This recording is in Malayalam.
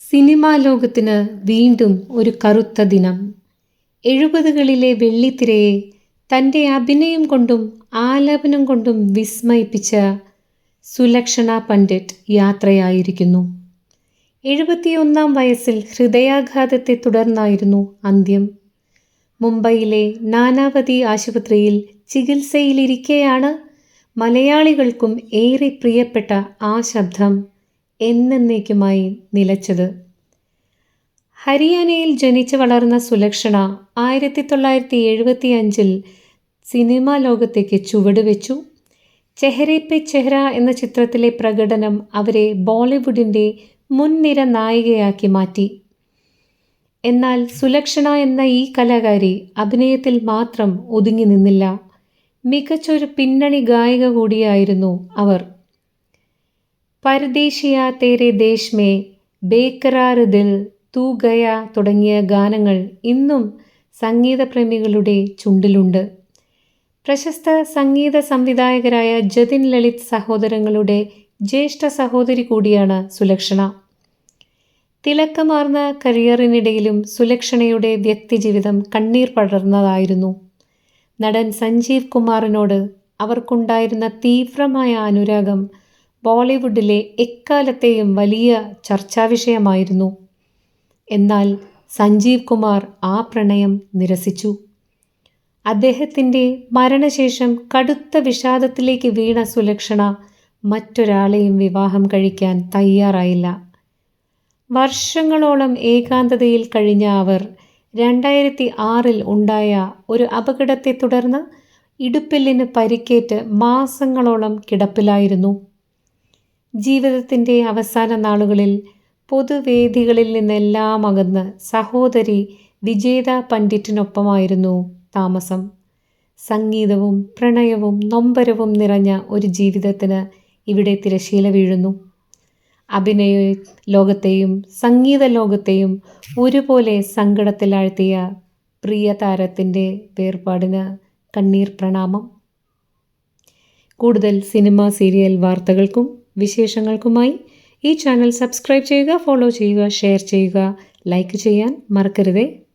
സിനിമാ ലോകത്തിന് വീണ്ടും ഒരു കറുത്ത ദിനം. എഴുപതുകളിലെ വെള്ളിത്തിരയെ തന്റെ അഭിനയം കൊണ്ടും ആലാപനം കൊണ്ടും വിസ്മയിപ്പിച്ച സുലക്ഷണ പണ്ഡിറ്റ് യാത്രയായിരിക്കുന്നു. എഴുപത്തിയൊന്നാം വയസ്സിൽ ഹൃദയാഘാതത്തെ തുടർന്നായിരുന്നു അന്ത്യം. മുംബൈയിലെ നാനാവതി ആശുപത്രിയിൽ ചികിത്സയിലിരിക്കെയാണ് മലയാളികൾക്കും ഏറെ പ്രിയപ്പെട്ട ആ ശബ്ദം. എന്നേക്കുമായി നിലച്ചത്. ഹരിയാനയിൽ ജനിച്ചു വളർന്ന സുലക്ഷണ ആയിരത്തി തൊള്ളായിരത്തി എഴുപത്തി അഞ്ചിൽ സിനിമാ ലോകത്തേക്ക് ചുവടുവെച്ചു. ചെഹരെ പെ ചെഹ്റ എന്ന ചിത്രത്തിലെ പ്രകടനം അവരെ ബോളിവുഡിന്റെ മുൻനിര നായികയാക്കി മാറ്റി. എന്നാൽ സുലക്ഷണ എന്ന ഈ കലാകാരി അഭിനയത്തിൽ മാത്രം ഒതുങ്ങി നിന്നില്ല. മികച്ചൊരു പിന്നണി ഗായിക കൂടിയായിരുന്നു അവർ. പരദേശിയ തേരെ ദേശ് മേ ബേക്കറാർ ദിൽ തൂ ഗയ തുടങ്ങിയ ഗാനങ്ങൾ ഇന്നും സംഗീതപ്രേമികളുടെ ചുണ്ടിലുണ്ട്. പ്രശസ്ത സംഗീത സംവിധായകരായ ജതിൻ ലളിത് സഹോദരങ്ങളുടെ ജ്യേഷ്ഠ സഹോദരി കൂടിയാണ് സുലക്ഷണ. തിലക്കമാർന്ന കരിയറിനിടയിലും സുലക്ഷണയുടെ വ്യക്തിജീവിതം കണ്ണീർ പടർന്നതായിരുന്നു. നടൻ സഞ്ജീവ് കുമാറിനോട് അവർക്കുണ്ടായിരുന്ന തീവ്രമായ അനുരാഗം ബോളിവുഡിലെ എക്കാലത്തെയും വലിയ ചർച്ചാവിഷയമായിരുന്നു. എന്നാൽ സഞ്ജീവ് കുമാർ ആ പ്രണയം നിരസിച്ചു. അദ്ദേഹത്തിന്റെ മരണശേഷം കടുത്ത വിഷാദത്തിലേക്ക് വീണ സുലക്ഷണ മറ്റൊരാളെയും വിവാഹം കഴിക്കാൻ തയ്യാറായില്ല. വർഷങ്ങളോളം ഏകാന്തതയിൽ കഴിഞ്ഞ അവർ രണ്ടായിരത്തി ആറിൽ ഉണ്ടായ ഒരു അപകടത്തെ തുടർന്ന് ഇടുപ്പെല്ലിന് പരിക്കേറ്റ് മാസങ്ങളോളം കിടപ്പിലായിരുന്നു. ജീവിതത്തിന്റെ അവസാന നാളുകളിൽ പൊതുവേദികളിൽ നിന്നെല്ലാം അകന്ന് സഹോദരി വിജേത പണ്ഡിറ്റിനൊപ്പമായിരുന്നു താമസം. സംഗീതവും പ്രണയവും നൊമ്പരവും നിറഞ്ഞ ഒരു ജീവിതത്തിന് ഇവിടെ തിരശീല വീഴുന്നു. അഭിനയ ലോകത്തെയും സംഗീത ലോകത്തെയും ഒരുപോലെ സങ്കടത്തിലാഴ്ത്തിയ പ്രിയ താരത്തിന്റെ വേർപാടിന് കണ്ണീർ പ്രണാമം. കൂടുതൽ സിനിമ സീരിയൽ വാർത്തകൾക്കും വിശേഷങ്ങൾക്കുമായി ഈ ചാനൽ സബ്സ്ക്രൈബ് ചെയ്യുക ഫോളോ ചെയ്യുക ഷെയർ ചെയ്യുക ലൈക്ക് ചെയ്യാൻ മറക്കരുതേ.